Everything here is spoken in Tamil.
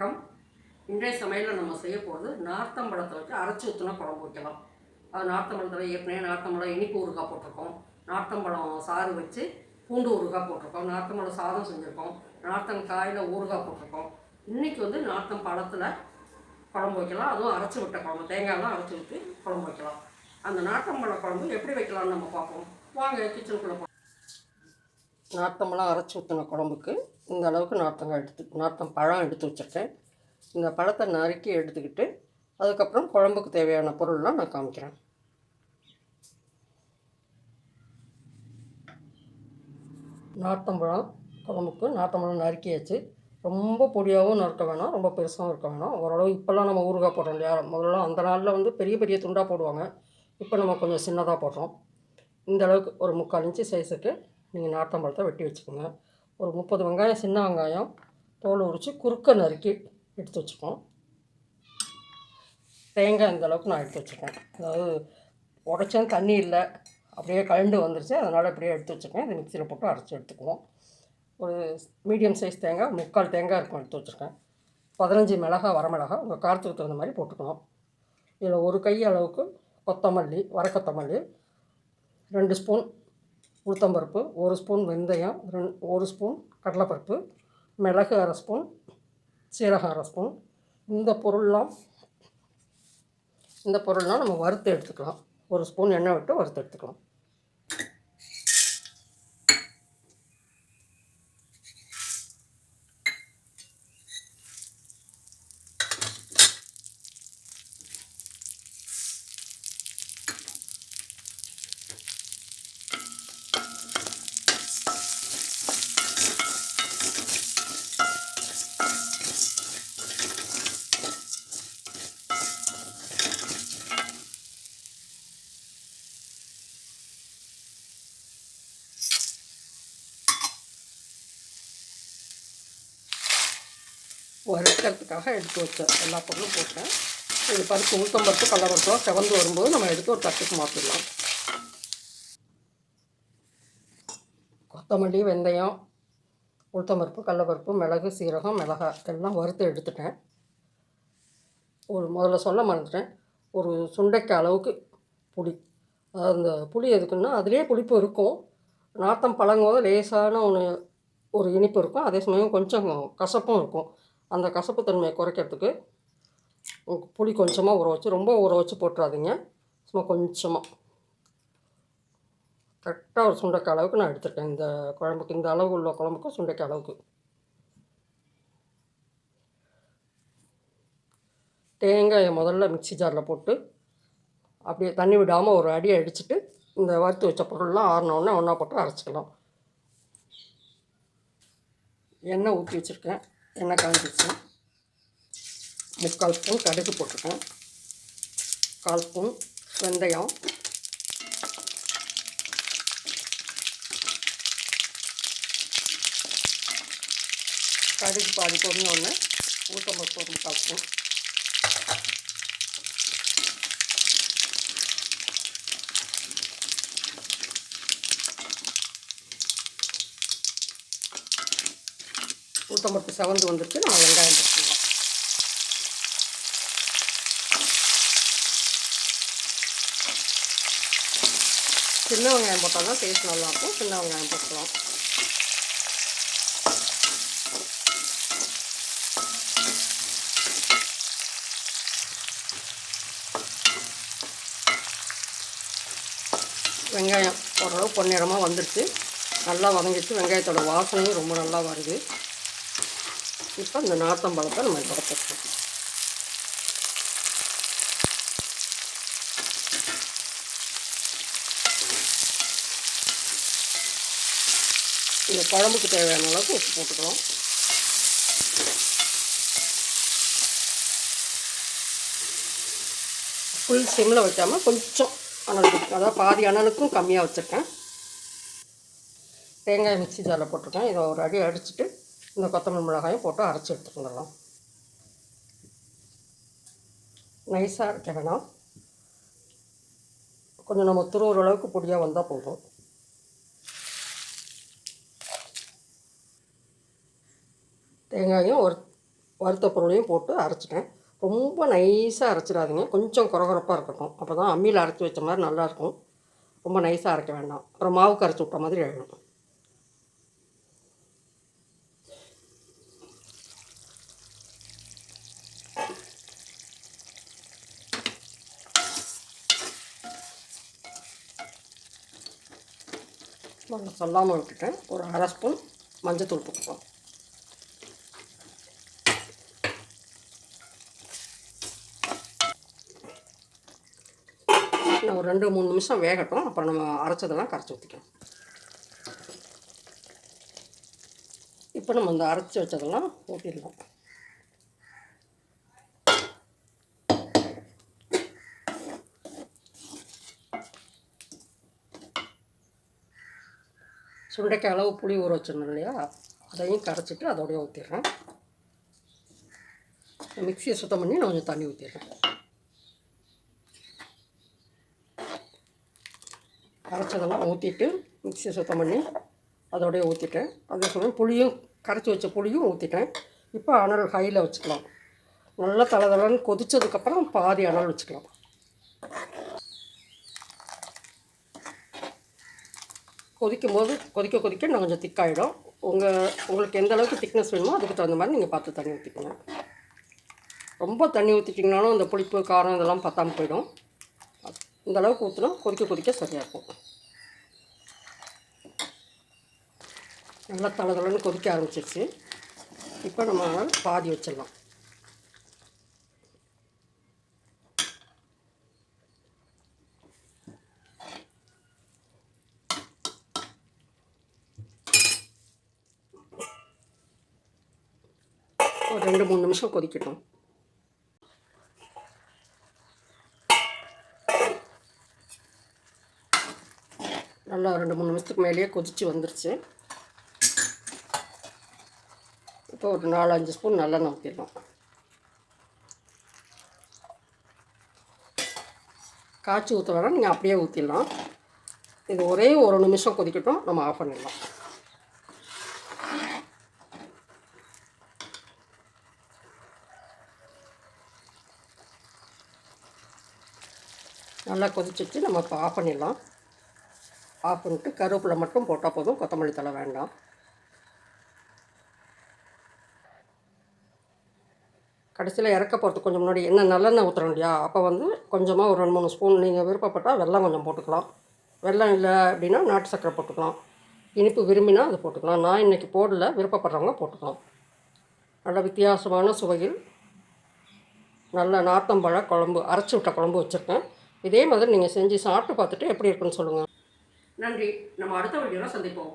வணக்கம். இன்றைய சமையலில் நம்ம செய்ய போகிறது நார்த்தம்பழத்தை வச்சு அரைச்சி ஊற்றினா குழம்பு வைக்கலாம். அது நார்த்தம்பழத்தில் ஏற்கனவே நார்த்தம்பழம் இனிப்பு ஊறுகாய் போட்டிருக்கோம். நார்த்தம்பழம் சாறு வச்சு பூண்டு ஊறுகாய் போட்டிருக்கோம். நார்த்தம்பழம் சாதம் செஞ்சுருக்கோம். நார்த்தம் காயில் ஊறுகாய் போட்டிருக்கோம். இன்றைக்கி வந்து நார்த்தம் பழத்தில் குழம்பு வைக்கலாம். அதுவும் அரைச்சி விட்ட குழம்பு. தேங்காயெல்லாம் அரைச்சி விட்டு குழம்பு வைக்கலாம். அந்த நார்த்தம்பழ குழம்பு எப்படி வைக்கலாம்னு நம்ம பார்ப்போம். வாங்க கிச்சனுக்குள்ளே போ நார்த்தம்பழம் அரைச்சி ஊற்றின குழம்புக்கு இந்த அளவுக்கு நார்த்தங்காய் எடுத்து நார்த்தம் பழம் எடுத்து வச்சுருக்கேன். இந்த பழத்தை நறுக்கி எடுத்துக்கிட்டு அதுக்கப்புறம் குழம்புக்கு தேவையான பொருள்லாம் நான் காமிக்கிறேன். நார்த்தம்பழம் குழம்புக்கு நார்த்தம்பழம் நறுக்கியாச்சு. ரொம்ப பொடியாகவும் நறுக்க வேணாம் ரொம்ப பெருசாகவும் இருக்க வேணாம். ஓரளவு இப்போல்லாம் நம்ம ஊறுகாய் போடுறோம் இல்லையா? முதல்ல அந்த நாளில் வந்து பெரிய பெரிய துண்டாக போடுவாங்க. இப்போ நம்ம கொஞ்சம் சின்னதாக போடுறோம். இந்த அளவுக்கு ஒரு முக்கால் இன்ச்சு சைஸுக்கு நீங்கள் நார்த்தம்பழத்தை வெட்டி வச்சுக்கோங்க. ஒரு முப்பது வெங்காயம் சின்ன வெங்காயம் தோல் உரித்து குறுக்க நறுக்கி எடுத்து வச்சுப்போம். தேங்காய் இந்தளவுக்கு நான் எடுத்து வச்சுருக்கேன் அதாவது உடச்சேன் தண்ணி இல்லை அப்படியே கழண்டு வந்துருச்சு. அதனால் அப்படியே எடுத்து வச்சுருக்கேன் இது மிக்சியில் போட்டு அரைச்சி எடுத்துக்குவோம். ஒரு மீடியம் சைஸ் தேங்காய் முக்கால் தேங்காய் இருக்கும் எடுத்து வச்சுருக்கேன். பதினஞ்சு மிளகா வரமிளகா உங்கள் காரத்துக்கு தகுந்த மாதிரி போட்டுக்கணும். இதில் ஒரு கை அளவுக்கு கொத்தமல்லி வரக்கொத்தமல்லி ரெண்டு ஸ்பூன் உளுத்தம்பருப்பு ஒரு ஸ்பூன் வெந்தயம் ரெண் ஒரு ஸ்பூன் கடலைப்பருப்பு மிளகு அரை ஸ்பூன் சீரகம் அரை ஸ்பூன். இந்த பொருள்லாம் இந்த பொருள்லாம் நம்ம வறுத்து எடுத்துக்கலாம். ஒரு ஸ்பூன் எண்ணெய் விட்டு வறுத்து எடுத்துக்கலாம். வறுக்கிறதுக்காக எடுத்து வச்சேன் எல்லா பொருளும் போட்டேன். இது பருப்பு உளுத்தம் பருப்பு கடலப்பருப்பு செவந்து வரும்போது நம்ம எடுத்து ஒரு தட்டுக்கு மாற்றிடலாம் கொத்தமல்லி வெந்தயம் உளுத்தம் பருப்பு கடலப்பருப்பு மிளகு சீரகம் மிளகாய் எல்லாம் வறுத்து எடுத்துட்டேன். ஒரு முதல்ல சொல்ல மறந்துட்டேன். ஒரு சுண்டைக்காய் அளவுக்கு புளி. அந்த புளி எதுக்குன்னா அதுலேயே புளிப்பு இருக்கும். நாத்தம் பழங்கும்போது லேசான ஒன்று ஒரு இனிப்பு இருக்கும். அதே சமயம் கொஞ்சம் கசப்பும் இருக்கும். அந்த கசப்பு தன்மையை குறைக்கிறதுக்கு புளி கொஞ்சமாக ஊற வச்சு ரொம்ப ஊற வச்சு போட்டுறாதீங்க. சும்மா கொஞ்சமாக கரெக்டாக ஒரு சுண்டைக்காய் அளவுக்கு நான் எடுத்துருக்கேன். இந்த குழம்புக்கு இந்த அளவு உள்ள குழம்புக்கு சுண்டைக்காய் அளவுக்கு. தேங்காயை முதல்ல மிக்சி ஜாரில் போட்டு அப்படியே தண்ணி விடாமல் ஒரு அடி அடிச்சுட்டு இந்த வறுத்து வச்ச பொருள்லாம் ஆறினோடனே ஒன்றா போட்டு அரைச்சிக்கலாம். எண்ணெய் ஊற்றி வச்சுருக்கேன். எண்ணெய் காஞ்சிச்சு முக்கால் ஸ்பூன் கடுகு போட்டிருக்கேன். கால் ஸ்பூன் வெந்தயம். கடுகு பாதி ஒன்று ஊற்றம்பருப்பு ஒரு முக்கால் ஸ்பூன். உளுத்தம்பருப்பு செவந்து வந்துருச்சு நம்ம வெங்காயம் போட்டுக்கலாம் சின்ன வெங்காயம் போட்டால் தான் டேஸ்ட் நல்லாயிருக்கும். சின்ன வெங்காயம் போட்டுக்கலாம். வெங்காயம் ஓரளவு பொன்னிறமாக வந்துடுச்சு நல்லா வதங்கிட்டு வெங்காயத்தோட வாசனையும் ரொம்ப நல்லா வருது. இப்போ இந்த நார்த்தம்பழத்தை நம்ம இதோட போட்டுக்கலாம் இந்த குழம்புக்கு தேவையான அளவுக்கு உப்பு போட்டுக்கிறோம் ஃபுல் சிம்மில் வைக்காமல் கொஞ்சம் அனலுக்கு அதாவது பாதி அனலுக்கும் கம்மியாக வச்சுருக்கேன். தேங்காய் மிக்சி ஜாரில் போட்டிருக்கேன். இதை ஒரு அடி அடிச்சுட்டு இந்த கொத்தமல்லி மிளகாயும் போட்டு அரைச்சி எடுத்துட்டு வந்துடலாம் நைஸாக இருக்க வேணாம். கொஞ்சம் நம்ம துருவுற அளவுக்கு பொடியாக வந்தால் போதும். தேங்காயும் ஒரு வறுத்த பொருளையும் போட்டு அரைச்சிட்டேன். ரொம்ப நைஸாக அரைச்சிடாதீங்க. கொஞ்சம் குறகுறப்பாக இருக்கட்டும். அப்போ தான் அம்மியில் அரைச்சி வச்ச மாதிரி நல்லாயிருக்கும் ரொம்ப நைஸாக அரைக்க வேண்டாம். அப்புறம் மாவுக்கு அரைச்சி விட்ட மாதிரி ஆகிடும் நான் சொல்லாமல் விட்டுட்டேன். ஒரு அரை ஸ்பூன் மஞ்சத்தூள் போட்டுக்கலாம் நான் ஒரு ரெண்டு மூணு நிமிஷம் வேகட்டும். அப்புறம் நம்ம அரைச்சதெல்லாம் கரைச்சி ஊற்றிக்கலாம் இப்போ நம்ம இந்த அரைச்சி வச்சதெல்லாம் ஊற்றிடலாம் சுண்டைக்காய் அளவு புளி ஊற வச்சிருந்தோம் இல்லையா? அதையும் கரைச்சிட்டு அதோடய ஊற்றிடுறேன் மிக்சியை சுத்தம் பண்ணி நான் கொஞ்சம் தண்ணி ஊற்றிடுறேன் அரைச்சதெல்லாம் ஊற்றிட்டு மிக்சியை சுத்தம் பண்ணி அதோடய ஊற்றிட்டேன் அதே சமயம் புளியும் கரைச்சி வச்ச புளியும் ஊற்றிட்டேன் இப்போ அனல் ஹையில் வச்சுக்கலாம். நல்லா தலை தலைன்னு கொதித்ததுக்கப்புறம் பாதி அனல் வச்சுக்கலாம். கொதிக்கும் போது கொதிக்க கொதிக்க இன்னும் கொஞ்சம் திக்காயிடும். உங்கள் உங்களுக்கு எந்த அளவுக்கு திக்னஸ் வேணுமோ அதுக்கு தகுந்த மாதிரி நீங்கள் பார்த்து தண்ணி ஊற்றிக்கணும் ரொம்ப தண்ணி ஊற்றிட்டிங்கனாலும் இந்த புளிப்பு காரம் இதெல்லாம் பத்தாமல் போயிடும். இந்த அளவுக்கு ஊற்றினா கொதிக்க கொதிக்க சரியாக இருக்கும். நல்லா தள தளன்னு கொதிக்க ஆரம்பிச்சிருச்சு. இப்போ நம்ம பாதி வச்சிடலாம். ஒரு ரெண்டு மூணு நிமிஷம் கொதிக்கட்டும். நல்லா ரெண்டு மூணு நிமிஷத்துக்கு மேலேயே கொதித்து வந்துருச்சு. இப்போ ஒரு நாலஞ்சு ஸ்பூன் நல்லெண்ணெய் ஊற்றிடலாம் காய்ச்சி ஊற்ற வேணாம் நீங்கள் அப்படியே ஊற்றிடலாம் இது ஒரே ஒரு நிமிஷம் கொதிக்கட்டும். நம்ம ஆஃப் பண்ணிடலாம். நல்லா கொதிச்சிச்சு நம்ம இப்போ ஆஃப் பண்ணிடலாம். ஆஃப் பண்ணிட்டு கருவேப்பிலை மட்டும் போட்டால் போதும் கொத்தமல்லி தலை வேண்டாம். கடைசியில் இறக்க போகிறதுக்கு கொஞ்சம் முன்னாடி என்ன நல்லெண்ணெய் ஊற்றுறோம் இல்லையா? அப்போ வந்து கொஞ்சமாக ஒரு ரெண்டு மூணு ஸ்பூன் நீங்கள் விருப்பப்பட்டால் வெள்ளம் கொஞ்சம் போட்டுக்கலாம். வெள்ளம் இல்லை அப்படின்னா நாட்டு சர்க்கரை போட்டுக்கலாம். இனிப்பு விரும்பினா அது போட்டுக்கலாம். நான் இன்றைக்கி போடல விருப்பப்படுறவங்க போட்டுக்கலாம். நல்ல வித்தியாசமான சுவையில் நல்ல நார்த்தம்பழ குழம்பு அரைச்சி விட்ட குழம்பு வச்சுருக்கேன். இதே மாதிரி நீங்கள் செஞ்சு சாப்பிட்டு பார்த்துட்டு எப்படி இருக்குன்னு சொல்லுங்கள் நன்றி. நம்ம அடுத்த வீடியோவில் சந்திப்போம்.